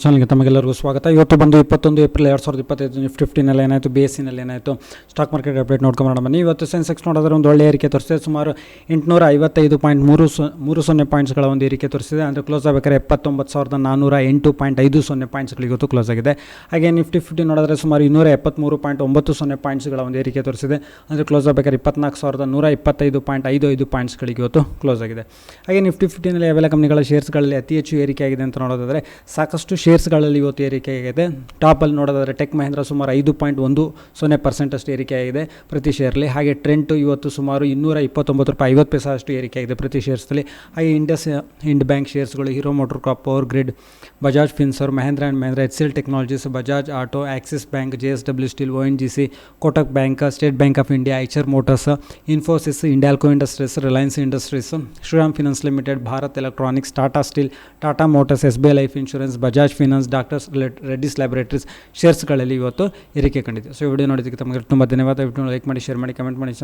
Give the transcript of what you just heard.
ಚಾನಲ್ಗೆ ತಮಗೆಲ್ಲರಿಗೂ ಸ್ವಾಗತ. ಇವತ್ತು ಬಂದು ಇಪ್ಪತ್ತೊಂದು ಏಪ್ರಿಲ್ ಎರಡು ಸಾವಿರದ ಇಪ್ಪತ್ತೈದು ನಿಫ್ಟಿ ಫಿಫ್ಟಿನಲ್ಲಿ ಏನಾಯಿತು ಬಿ ಎಸ್ ಸಿನಲ್ಲಿ ಏನಾಯಿತು, ಸ್ಟಾಕ್ ಮಾರ್ಕೆಟ್ ಅಪ್ಡೇಟ್ ನೋಡ್ಕೊಂಡು ಬನ್ನಿ. ಇವತ್ತು ಸೆನ್ಸೆಕ್ಸ್ ನೋಡಿದ್ರೆ ಒಂದು ಒಳ್ಳೆಯ ಏರಿಕೆ ತೋರಿಸಿದೆ ಸುಮಾರು ಎಂಟುನೂರ ಐವತ್ತೈದು ಪಾಯಿಂಟ್ ಮೂರು ಸೊ, ಮೂರು ಸೊನ್ನೆ ಪಾಯಿಂಟ್ಸ್ಗಳ ಒಂದು ಏರಿಕೆ ತೋರಿಸಿದೆ ಅಂದರೆ ಕ್ಲೋಸ್ ಆಗಬೇಕಾದ್ರೆ ಎಪ್ಪತ್ತೊಂಬತ್ತು ಸಾವಿರದ ನಾನ್ನೂರ ಎಂಟು ಪಾಯಿಂಟ್ ಐದು ಸೊನ್ನೆ ಪಾಯಿಂಟ್ಸ್ಗಳು ಇವತ್ತು ಕ್ಲೋಸ್ ಆಗಿದೆ. ಹಾಗೆ ನಿಫ್ಟಿ ಫಿಫ್ಟಿ ನೋಡಿದ್ರೆ ಸುಮಾರು ಇನ್ನೂರ ಎಪ್ಪತ್ತ್ಮೂರು ಪಾಯಿಂಟ್ ಒಂಬತ್ತು ಸೊನ್ನೆ ಪಾಯಿಂಟ್ಸ್ಗಳ ಒಂದು ಏರಿಕೆ ತೋರಿಸಿದೆ ಅಂದರೆ ಕ್ಲೋಸ್ ಆಗಬೇಕಾದ್ರೆ ಇಪ್ಪತ್ನಾಲ್ಕು ಸಾವಿರದ ನೂರ ಇಪ್ಪತ್ತೈದು ಪಾಯಿಂಟ್ ಐದು ಐದು ಪಾಯಿಂಟ್ಸ್ಗಳಿಗೆ ಇವತ್ತು ಕ್ಲೋಸ್ ಆಗಿದೆ. ಹಾಗೆ ನಿಫ್ಟಿ ಫಿಫ್ಟಿನಲ್ಲಿ ಯಾವೆಲ್ಲ ಕಂಪ್ನಿಗಳ ಶೇರ್ಸ್ಗಳಲ್ಲಿ ಅತಿ ಹೆಚ್ಚು ಏರಿಕೆ ಆಗಿದೆ ಅಂತ ನೋಡೋದಾದರೆ ಸಾಕಷ್ಟು ಶೇರ್ಸ್ಗಳಲ್ಲಿ ಇವತ್ತು ಏರಿಕೆ ಆಗಿದೆ. ಟಾಪಲ್ಲಿ ನೋಡೋದಾದರೆ ಟೆಕ್ ಮಹೇಂದ್ರ ಸುಮಾರು ಐದು ಪಾಯಿಂಟ್ ಒಂದು ಸೊನ್ನೆ ಪರ್ಸೆಂಟಷ್ಟು ಏರಿಕೆ ಆಗಿದೆ ಪ್ರತಿ ಶೇರ್ಲಿ ಹಾಗೆ ಟ್ರೆಂಟು ಇವತ್ತು ಸುಮಾರು ಇನ್ನೂರ ಇಪ್ಪತ್ತೊಂಬತ್ತು ರೂಪಾಯಿ ಐವತ್ತು ಪೈಸೆ ಅಷ್ಟು ಏರಿಕೆ ಆಗಿದೆ ಪ್ರತಿ ಶೇರ್ಸ್ದಲ್ಲಿ ಹಾಗೆ Indus end Bank ಶೇರ್ಸ್ಗಳು Hero MotoCorp Power Grid Bajaj Finserv Mahindra and Mahindra H L Technologies Bajaj Auto Axis Bank J S W Steel O N G C Kotak Bank State Bank of India Eicher Motors Infosys Hindalco Industries Reliance Industries Shriram Finance Limited Bharat Electronics Tata Steel Tata Motors S B I Life Insurance Bajaj Finance doctor's Reddy's Laboratories ಶೇರ್ಸ್ಗಳಲ್ಲಿ ಇವತ್ತು ಏರಿಕೆ ಕಂಡಿದೆ. So video ನೋಡಿದ್ದಕ್ಕೆ ತಮಗೆ ತುಂಬ ಧನ್ಯವಾದ. Video like ಮಾಡಿ share ಮಾಡಿ comment ಮಾಡಿ.